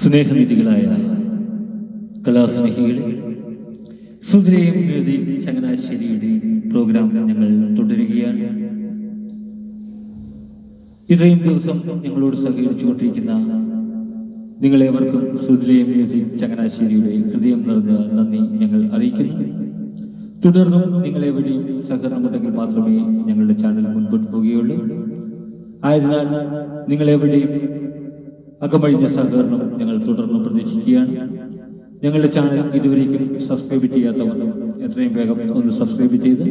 സ്നേഹനിധികളായ കലാസ്നേഹികളെ സുന്ദരയും music ചങ്ങനാശ്ശേരിയുടെ programme ഞങ്ങൾ തുടരുകയാണ്. ഇത്രയും ദിവസം ഞങ്ങളോട് സഹകരിച്ചുകൊണ്ടിരിക്കുന്ന നിങ്ങളേവർക്കും സുന്ദരയും മ്യൂസിക് ചങ്ങനാശ്ശേരിയുടെ ഹൃദയം നിറഞ്ഞ നന്ദി ഞങ്ങൾ അറിയിക്കുന്നു. തുടർന്നും നിങ്ങളെവിടെയും സഹകരണമുണ്ടെങ്കിൽ മാത്രമേ ഞങ്ങളുടെ ചാനൽ മുൻപോട്ട് പോവുകയുള്ളൂ. ആയതിനാൽ നിങ്ങളെവിടെയും അകമഴിഞ്ഞ സഹകരണം ഞങ്ങൾ തുടർന്ന് പ്രതീക്ഷിക്കുകയാണ്. ഞങ്ങളുടെ ചാനൽ ഇതുവരേക്കും സബ്സ്ക്രൈബ് ചെയ്യാത്തവർ എത്രയും വേഗം ഒന്ന് സബ്സ്ക്രൈബ് ചെയ്ത്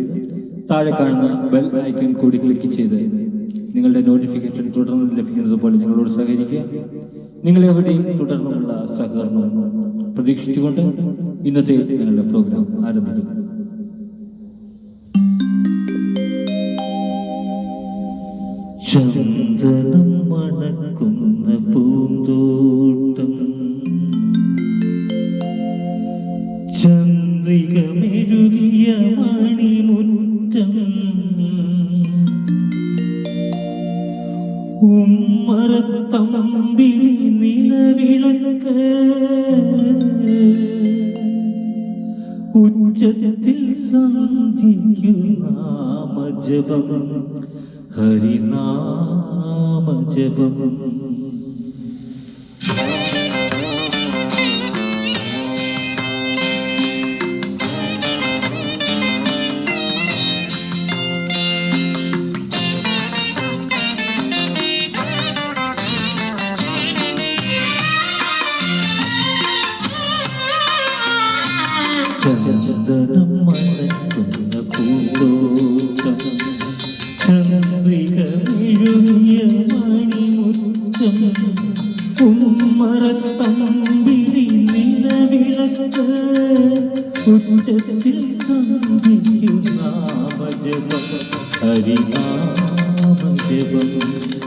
താഴെ കാണുന്ന ബെൽ ഐക്കൺ കൂടി ക്ലിക്ക് ചെയ്ത് നിങ്ങളുടെ നോട്ടിഫിക്കേഷൻ തുടർന്ന് ലഭിക്കുന്നത് പോലെ ഞങ്ങളോട് സഹകരിക്കുക. നിങ്ങളെവിടെയും തുടർന്നുമുള്ള സഹകരണം പ്രതീക്ഷിച്ചുകൊണ്ട് ഇന്നത്തെ ഞങ്ങളുടെ പ്രോഗ്രാം ആരംഭിക്കുന്നു ചന്ദനം മണക്കുന്ന ഉമ്മറത്തമ്പിളി നിലവിളക്ക്. ഉച്ചത്തിൽ സന്ധിക്കും നാമജപം ഹരിനാമജപം. ചന്ദനം മണക്കുന്ന പൂന്തോട്ടം ചന്ദ്രിക മെഴുകിയ മണിമുറ്റം ഉമ്മറത്തമ്പിളി നിലവിളക്ക് ഉച്ചത്തിൽ സന്ധിക്കുന്ന നാമജപം ഹരിനാമജപം. അച്യുതം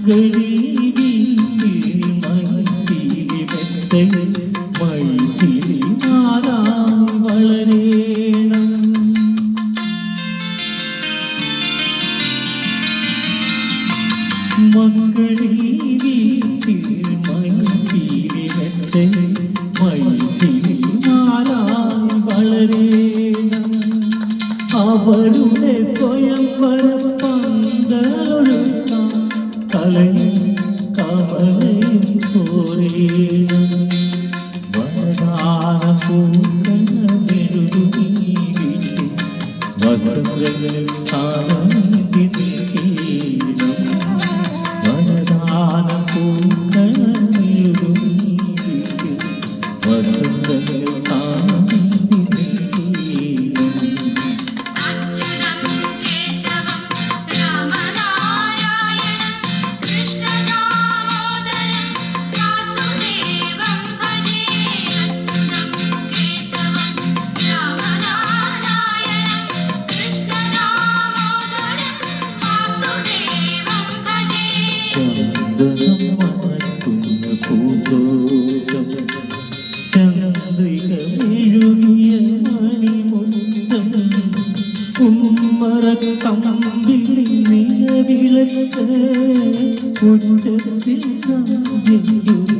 മകളി വീട്ടിൽ മെത്തൽ മൈത്തിരി கலை கவலை போரே ഉച്ചത്തിൽ സാധിക്കും